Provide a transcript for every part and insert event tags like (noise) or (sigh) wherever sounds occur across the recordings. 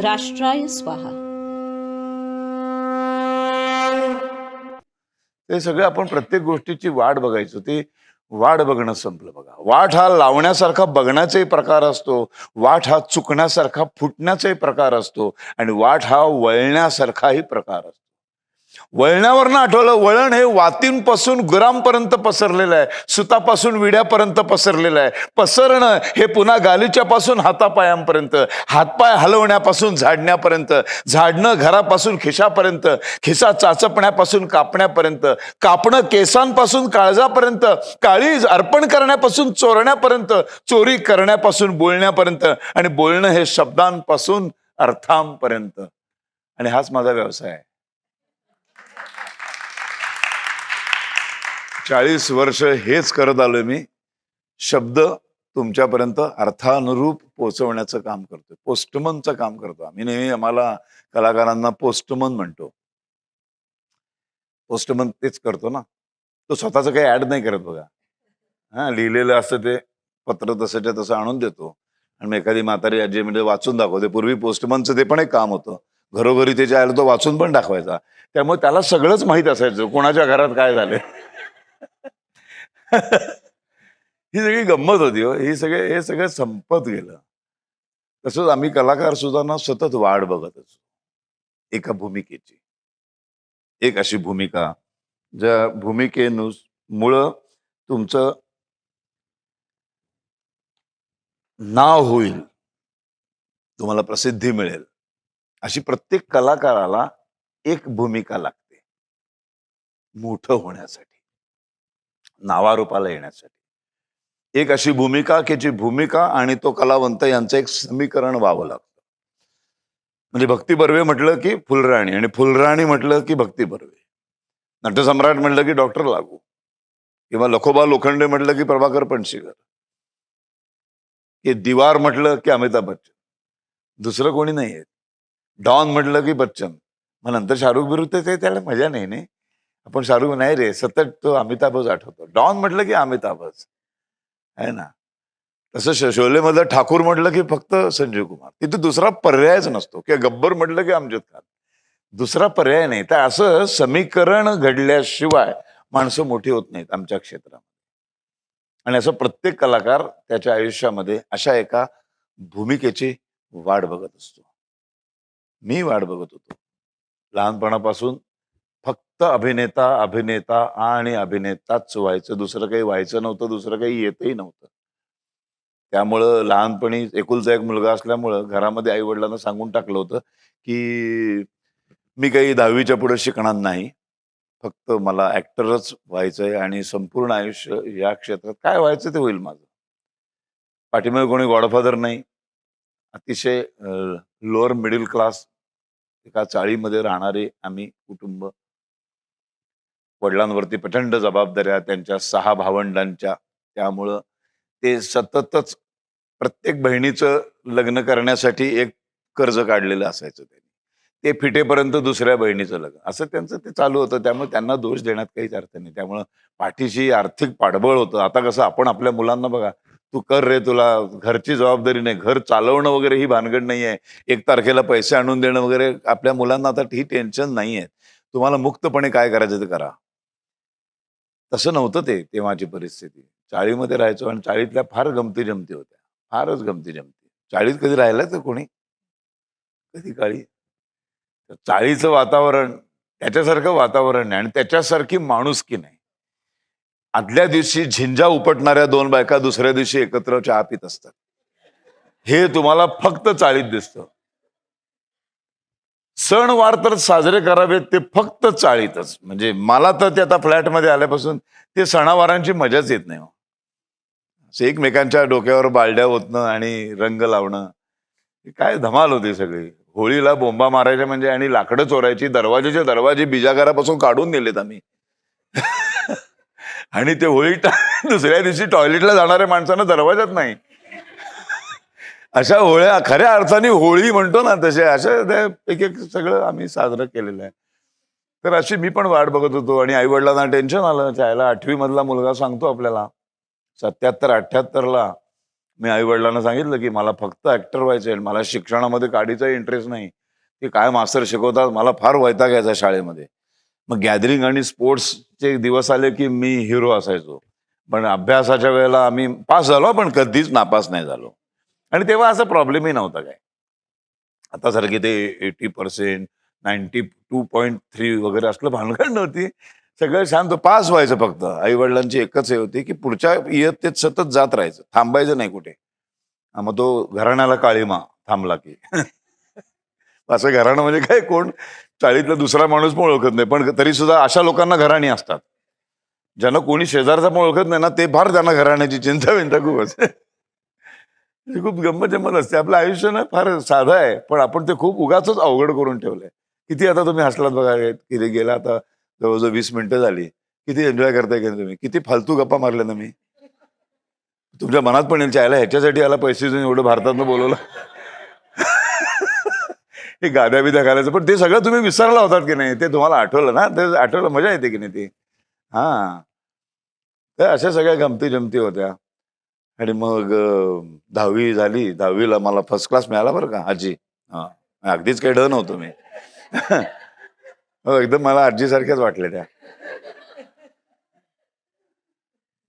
राष्ट्राय स्वाहा. ते सगळं आपण प्रत्येक गोष्टीची वाट बघायचो. ते वाट बघणं संपलं बघा. वाट हा लावण्यासारखा बघण्याचाही प्रकार असतो. वाट हा चुकण्यासारखा फुटण्याचाही प्रकार असतो. आणि वाट हा वळण्यासारखाही प्रकार असतो. वळणावरनं आठवलं वळण हे वातींपासून गुरांपर्यंत पसरलेलं आहे. सुतापासून विड्यापर्यंत पसरलेलं आहे. पसरणं हे पुन्हा गालीच्यापासून हातापायांपर्यंत हातपाय हलवण्यापासून झाडण्यापर्यंत झाडणं घरापासून खिशापर्यंत खिसा चाचपण्यापासून कापण्यापर्यंत कापणं केसांपासून काळजापर्यंत काळीज अर्पण करण्यापासून चोरण्यापर्यंत चोरी करण्यापासून बोलण्यापर्यंत आणि बोलणं हे शब्दांपासून अर्थांपर्यंत. आणि हाच माझा व्यवसाय आहे. चाळीस वर्ष हेच करत आलोय मी. शब्द तुमच्यापर्यंत अर्थानुरूप पोचवण्याचं काम करतोय. पोस्टमनचं काम करतो आम्ही. नेहमी आम्हाला कलाकारांना पोस्टमन म्हणतो. पोस्टमन तेच करतो ना. तो स्वतःच काही ऍड नाही करत बघा. हा लिहिलेलं असतं ते पत्र तसंच्या तसं आणून देतो. आणि मग एखादी म्हातारी आजी म्हणजे वाचून दाखवते. पूर्वी पोस्टमनचं ते पण एक काम होतं. घरोघरी त्याच्या आलं तो वाचून पण दाखवायचा. त्यामुळे त्याला सगळंच माहीत असायचं. कोणाच्या घरात काय झालं (laughs) ही सगळी गंमत होती हो. ही सगळे हे सगळं संपत गेलं. तसंच आम्ही कलाकार सुद्धा ना सतत वाढ बघत असतो एका भूमिकेची. एक अशी भूमिका. ज्या भूमिकेनुस मुळ तुमचं नाव होईल. तुम्हाला प्रसिद्धी मिळेल. अशी प्रत्येक कलाकाराला एक भूमिका लागते. मोठं होण्यासाठी. नावारूपाला येण्यासाठी. एक अशी भूमिका की जी भूमिका आणि तो कलावंत यांचं एक समीकरण व्हावं लागतं. म्हणजे भक्ती बर्वे म्हटलं की फुलराणी आणि फुलराणी म्हटलं की भक्ती बर्वे. नटसम्राट म्हटलं की डॉक्टर लागू. किंवा लखोबा लोखंडे म्हटलं की प्रभाकर पणशीकर. की दिवार म्हटलं की अमिताभ बच्चन. दुसरं कोणी नाही आहे डॉन म्हटलं की बच्चन. मग नंतर शाहरुख विरुद्ध ते त्याला मजा नाही नाही. आपण शाहरुख नाही रे सतत तो अमिताभच आठवतो. डॉन म्हटलं की अमिताभच आहे ना? तसं शोलेमध्ये ठाकूर म्हटलं की फक्त संजीव कुमार. तिथे दुसरा पर्यायच नसतो. किंवा गब्बर म्हटलं की अमजद खान. दुसरा पर्याय नाही. तर असं समीकरण घडल्याशिवाय माणसं मोठी होत नाहीत आमच्या क्षेत्रात आणि असं प्रत्येक कलाकार त्याच्या आयुष्यामध्ये अशा एका भूमिकेची वाट बघत असतो. मी वाट बघत होतो. लहानपणापासून फक्त अभिनेता अभिनेता आणि अभिनेताच व्हायचं. दुसरं काही व्हायचं नव्हतं दुसरं काही येतही नव्हतं. त्यामुळं लहानपणी एकुलचा एक मुलगा असल्यामुळं घरामध्ये आई वडिलांना सांगून टाकलं होतं की मी काही दहावीच्या पुढे शिकणार नाही. फक्त मला ऍक्टरच व्हायचंय आणि संपूर्ण आयुष्य या क्षेत्रात काय व्हायचं ते होईल माझं. पाठीमागे कोणी गॉडफादर नाही. अतिशय लोअर मिडल क्लास एका चाळीमध्ये राहणारे आम्ही कुटुंब वडिलांवरती प्रचंड जबाबदाऱ्या त्यांच्या सहा भावंडांच्या. त्यामुळं ते सततच प्रत्येक बहिणीचं लग्न करण्यासाठी एक कर्ज काढलेलं असायचं त्यांनी. ते फिटेपर्यंत दुसऱ्या बहिणीचं लग्न. असं त्यांचं ते चालू होतं. त्यामुळे त्यांना दोष देण्यात काहीच अर्थ नाही. त्यामुळं पाठीशी आर्थिक पाठबळ होतं. आता कसं आपण आपल्या मुलांना बघा तू कर रे तुला. घरची जबाबदारी नाही. घर चालवणं वगैरे ही भानगड नाही आहे. एक तारखेला पैसे आणून देणं वगैरे आपल्या मुलांना आता ही टेन्शन नाही आहे. तुम्हाला मुक्तपणे काय करायचं ते करा. तसं नव्हतं ते तेव्हाची परिस्थिती. चाळीमध्ये राहायचो आणि चाळीतल्या फार गमती जमती होत्या. फारच गमती जमती. चाळीत कधी राहिलं तर कोणी? कधी काळी? चाळीचं वातावरण त्याच्यासारखं वातावरण नाही आणि त्याच्यासारखी माणुसकी नाही. आदल्या दिवशी झिंजा उपटणाऱ्या दोन बायका दुसऱ्या दिवशी एकत्र चहा पित असतात. हे तुम्हाला फक्त चाळीत दिसतं. सणवार तर साजरे करावेत ते फक्त चाळीतच. म्हणजे मला तर ते आता फ्लॅटमध्ये आल्यापासून ते सणावारांची मजाच येत नाही हो. एकमेकांच्या डोक्यावर बालड्या ओतणं आणि रंग लावणं काय धमाल होती सगळी. होळीला बोंबा मारायच्या म्हणजे आणि लाकडं चोरायची दरवाजेचे दरवाजे बिजाघरापासून काढून नेलेत आम्ही. (laughs) आणि ते होळी (laughs) दुसऱ्या दिवशी टॉयलेटला जाणाऱ्या माणसांना दरवाजात नाही. अशा होळ्या खऱ्या अर्थाने होळी म्हणतो ना तसे अशा त्या एक एक सगळं आम्ही साजरं केलेलं आहे. तर अशी मी पण वाट बघत होतो आणि आई वडिलांना टेन्शन आलं. त्याला आठवी मधला मुलगा सांगतो आपल्याला सत्याहत्तर अठ्याहत्तरला मी आई वडिलांना सांगितलं की मला फक्त ऍक्टर व्हायचं आहे मला शिक्षणामध्ये काढीचा इंटरेस्ट नाही. की काय मास्तर शिकवतात मला फार वैताग यायचा शाळेमध्ये. मग गॅदरिंग आणि स्पोर्ट्सचे दिवस आले की मी हिरो असायचो. पण अभ्यासाच्या वेळेला आम्ही पास झालो पण कधीच नापास नाही झालो. आणि तेव्हा असा प्रॉब्लेमही नव्हता काय आता सारखे ते eighty percent ninety two point three वगैरे असलं भानगड नव्हती सगळं शांत पास व्हायचं फक्त. आई वडिलांची एकच हे होती की पुढच्या इयत्तेत सतत जात राहायचं. थांबायचं नाही कुठे. मग तो घराण्याला काळीमा थांबला की. (laughs) असं घराणं म्हणजे काय? कोण? चाळीतला दुसरा माणूस पण ओळखत नाही. पण तरी सुद्धा अशा लोकांना घराणी असतात. ज्यांना कोणी शेजारचा पण ओळखत नाही ना ते फार त्यांना घराण्याची चिंता विंता खूप असते. हे खूप गंमत जम्मत असते. आपलं आयुष्य ना फार साधं आहे पण आपण ते खूप उगाच अवघड करून ठेवलंय. किती आता तुम्ही हसलात बघा किती गेला आता जवळजवळ वीस मिनिटं झाली. किती एन्जॉय करताय की नाही तुम्ही? किती फालतू गप्पा मारल्या ना मी तुमच्या मनात पण येईल चायला ह्याच्यासाठी याला पैसे देऊन एवढं भारतातनं बोलवलं. हे गाद्या बिद्या घालायचं. पण ते सगळं तुम्ही विसरला होतात की नाही? ते तुम्हाला आठवलं ना? ते आठवलं मजा येते की नाही ती? हा. तर अशा सगळ्या गमती जमती होत्या. आणि मग दहावी झाली. दहावीला मला फर्स्ट क्लास मिळाला बरं का आजी. हा. अगदीच काही डन नव्हतो मी. हो एकदम मला आजीसारख्याच वाटल्या त्या.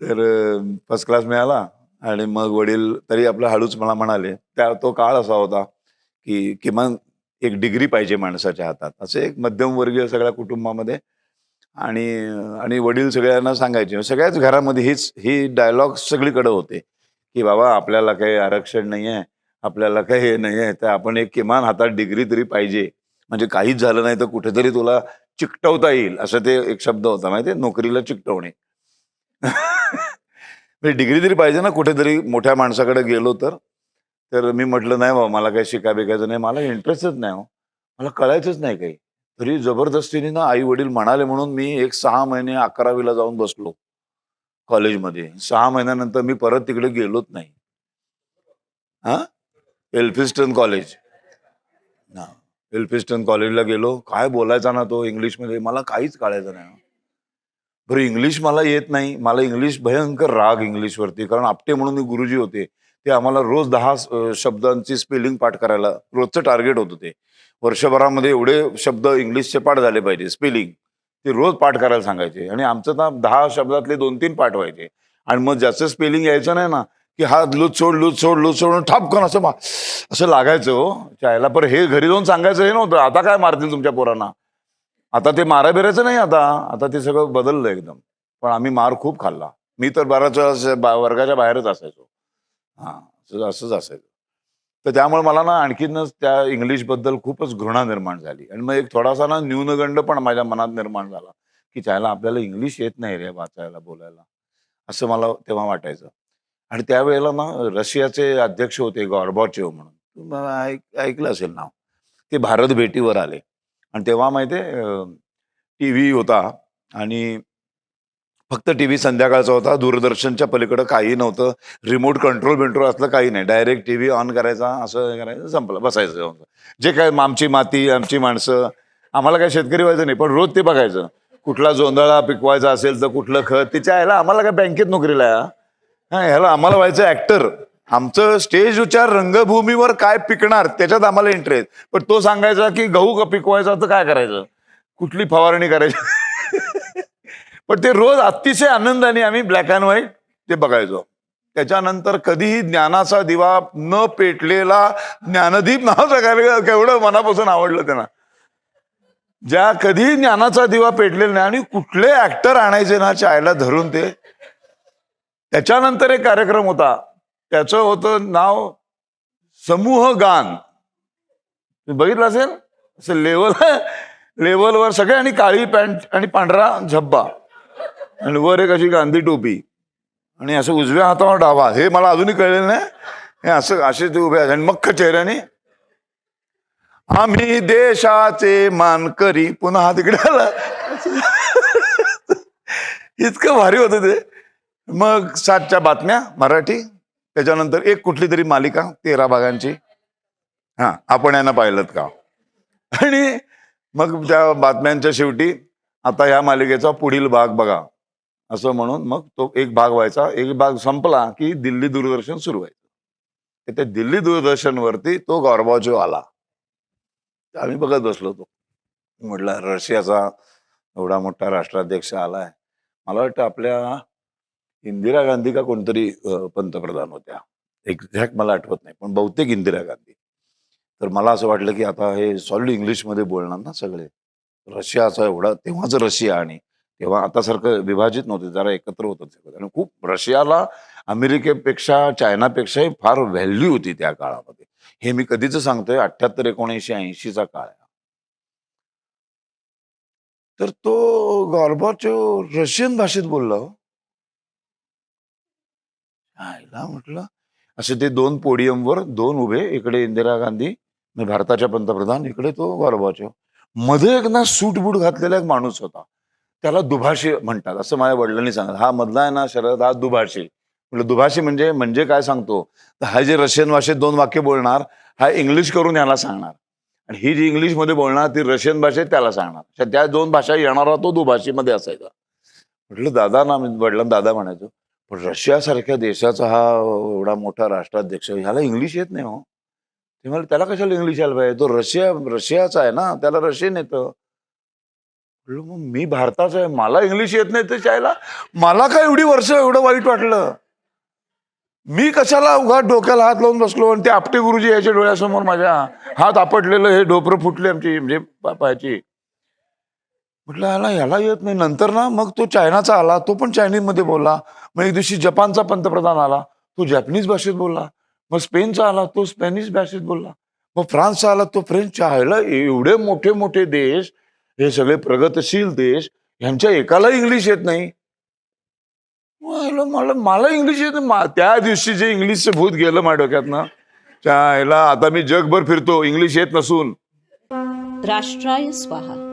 तर फर्स्ट क्लास मिळाला आणि मग वडील तरी आपलं हळूच मला म्हणाले. त्या तो काळ असा होता की किमान एक डिग्री पाहिजे माणसाच्या हातात. असे एक मध्यमवर्गीय सगळ्या कुटुंबामध्ये आणि आणि वडील सगळ्यांना सांगायचे. सगळ्याच घरामध्ये हीच ही डायलॉग सगळीकडे होते. की बाबा आपल्याला काही आरक्षण नाही आहे आपल्याला काही हे नाही आहे तर आपण एक किमान हातात डिग्री तरी पाहिजे. म्हणजे काहीच झालं नाही तर कुठेतरी तुला चिकटवता येईल असं ते एक शब्द होता. माहिती नोकरीला चिकटवणे. म्हणजे डिग्री तरी पाहिजे ना कुठेतरी मोठ्या माणसाकडे गेलो तर. तर मी म्हटलं नाही बाबा मला काही शिका बिकायचं नाही मला इंटरेस्टच नाही हो. मला कळायचंच नाही काही. तरी जबरदस्तीने ना आई वडील म्हणाले म्हणून मी एक सहा महिने अकरावीला जाऊन बसलो कॉलेजमध्ये. सहा महिन्यानंतर मी परत तिकडे गेलोच नाही. हा? Elphinstone college. ना एल्फिस्टन कॉलेजला गेलो. काय बोलायचा ना तो इंग्लिशमध्ये? मला काहीच कळायचं नाही. बरं इंग्लिश मला येत नाही. मला इंग्लिश भयंकर राग इंग्लिशवरती. कारण आपटे म्हणून मी गुरुजी होते. ते आम्हाला रोज दहा शब्दांची स्पेलिंग पाठ करायला रोजचं टार्गेट होतं ते. वर्षभरामध्ये एवढे शब्द इंग्लिशचे पाठ झाले पाहिजे स्पेलिंग ते रोज पाठ करायला सांगायचे. आणि आमचं ना दहा शब्दातले दोन तीन पाठ व्हायचे. आणि मग ज्याचं स्पेलिंग यायचं नाही ना की हा लूज सोड लूज सोड लूज सोड ठापकन असं मा- असं लागायचं हो. चायला पर हे घरी जाऊन सांगायचं हे नव्हतं. आता काय मारतील तुमच्या पोरांना? आता ते मारा बिरायचं नाही आता. आता ते सगळं बदललं एकदम. पण आम्ही मार खूप खाल्ला. मी तर बऱ्याच वर्गाच्या बाहेरच असायचो. हा असं- असंच असायचं तर त्यामुळे मला ना आणखीनच त्या इंग्लिशबद्दल खूपच घृणा निर्माण झाली. आणि मग एक थोडासा ना न्यूनगंड पण माझ्या मनात निर्माण झाला की त्याला आपल्याला इंग्लिश येत नाही रे वाचायला बोलायला असं मला तेव्हा वाटायचं. आणि त्यावेळेला ना रशियाचे अध्यक्ष होते गॉर्बॉचेव म्हणून. ऐकलं असेल नाव. ते भारत भेटीवर आले. आणि तेव्हा माहिती टी व्ही होता आणि फक्त टी व्ही संध्याकाळचा होता. दूरदर्शनच्या पलीकडे काही नव्हतं. रिमोट कंट्रोल बिंट्रोल असलं काही नाही. डायरेक्ट टी व्ही ऑन करायचा असं करायचं संपलं. बसायचं. जे काय आमची माती आमची माणसं. आम्हाला काय शेतकरी व्हायचं नाही पण रोज ते बघायचं. कुठला जोंधळा पिकवायचा असेल तर कुठलं खत तिच्या ह्याला आम्हाला काय बँकेत नोकरीला आहे हा? ह्याला आम्हाला व्हायचं ऍक्टर आमचं स्टेज उच्चार रंगभूमीवर काय पिकणार त्याच्यात आम्हाला इंटरेस्ट पण तो सांगायचा की गहू का पिकवायचा तर काय करायचं? कुठली फवारणी करायची? पण ते रोज अतिशय आनंदाने आम्ही ब्लॅक अँड व्हाईट ते बघायचो. त्याच्यानंतर कधीही ज्ञानाचा दिवा न पेटलेला ज्ञानदीप नावाचा कार्यक्रम केवढं मनापासून आवडलं त्यांना. ज्या कधीही ज्ञानाचा दिवा पेटलेला नाही आणि कुठले ऍक्टर आणायचे ना चायला धरून ते. त्याच्यानंतर एक कार्यक्रम होता. त्याचं होतं नाव समूह गान. बघितलं असेल? असं लेवल लेवलवर (laughs) सगळे आणि काळी पॅन्ट आणि पांढरा झब्बा. आणि वर एक अशी गांधी टोपी. आणि असं उजव्या हातावर डावा. हे मला अजूनही कळलेलं नाही. हे असं असे ते उभे आणि मख्ख चेहऱ्याने आम्ही देशाचे मानकरी. पुन्हा हा तिकडे आला. इतकं भारी होतं ते. मग सातच्या बातम्या मराठी. त्याच्यानंतर एक कुठली तरी मालिका तेरा भागांची. हा आपण यांना पाहिलं का? आणि मग त्या बातम्यांच्या शेवटी आता या मालिकेचा पुढील भाग बघा. असं म्हणून मग तो एक भाग व्हायचा. एक भाग संपला की दिल्ली दूरदर्शन सुरू व्हायचं. ते दिल्ली दूरदर्शनवरती तो गॉर्बाजो आला. आम्ही बघत बसलो तो म्हटलं रशियाचा एवढा मोठा राष्ट्राध्यक्ष आलाय. मला वाटतं आपल्या इंदिरा गांधी का कोणतरी पंतप्रधान होत्या. एक्झॅक्ट मला आठवत नाही पण बहुतेक इंदिरा गांधी. तर मला असं वाटलं की आता हे सॉलिड इंग्लिशमध्ये बोलणार ना सगळे. रशियाचा एवढा तेव्हाच रशिया आणि तेव्हा आता सारखं विभाजित नव्हते जरा एकत्र होत सगळं. आणि खूप रशियाला अमेरिकेपेक्षा चायनापेक्षाही फार व्हॅल्यू होती त्या काळामध्ये. हे मी कधीच सांगतोय अठ्याहत्तर एकोणीसशे ऐंशीचा काळ आहे. तर तो गॉर्बाचो रशियन भाषेत बोलला हो. आयला म्हटलं असे ते दोन पोडियमवर दोन उभे इकडे इंदिरा गांधी भारताच्या पंतप्रधान इकडे तो गॉर्बाचो मध्ये एक ना सूट बूट घातलेला एक माणूस होता. त्याला दुभाषी म्हणतात असं माझ्या वडिलांनी सांगितलं. हा मधला आहे ना शरद हा दुभाषी. म्हटलं दुभाषी म्हणजे म्हणजे काय सांगतो? तर हा जे रशियन भाषेत दोन वाक्य बोलणार हा इंग्लिश करून याला सांगणार. आणि ही जी इंग्लिशमध्ये बोलणार ती रशियन भाषेत त्याला सांगणार. त्या दोन भाषा येणारा तो दुभाषीमध्ये असायचा. म्हटलं दादा ना मी वडिलांना दादा म्हणायचो पण रशियासारख्या देशाचा हा एवढा मोठा राष्ट्राध्यक्ष ह्याला इंग्लिश येत नाही हो. ते मला त्याला कशाला इंग्लिश यायला पाहिजे? तो रशिया रशियाचा आहे ना त्याला रशियन येतं. मग मी भारताचा आहे मला इंग्लिश येत नाही ते शाळेला मला काय एवढी वर्ष एवढं वाईट वाटलं? मी कशाला उघात डोक्याला हात लावून बसलो आणि ते आपटे गुरुजी याच्या डोळ्यासमोर माझ्या हात आपटलेलं हे डोपरं फुटले आमची म्हणजे पा- पायाची. म्हटलं याला याला येत नाही. नंतर ना मग तो चायनाचा आला तो पण चायनीजमध्ये बोलला. मग एक दिवशी जपानचा पंतप्रधान आला तो जॅपनीज भाषेत बोलला. मग स्पेनचा आला तो स्पॅनिश भाषेत बोलला. मग फ्रान्सचा आला तो फ्रेंच. चायला एवढे मोठे मोठे देश हे सगळे प्रगतशील देश यांच्या एकाला इंग्लिश येत नाही. मला मला इंग्लिश येत नाही. त्या दिवशी जे इंग्लिशचं भूत गेलं माझ्या डोक्यातनं त्या ह्याला आता मी जगभर फिरतो. इंग्लिश येत नसून. राष्ट्राय स्वाहा.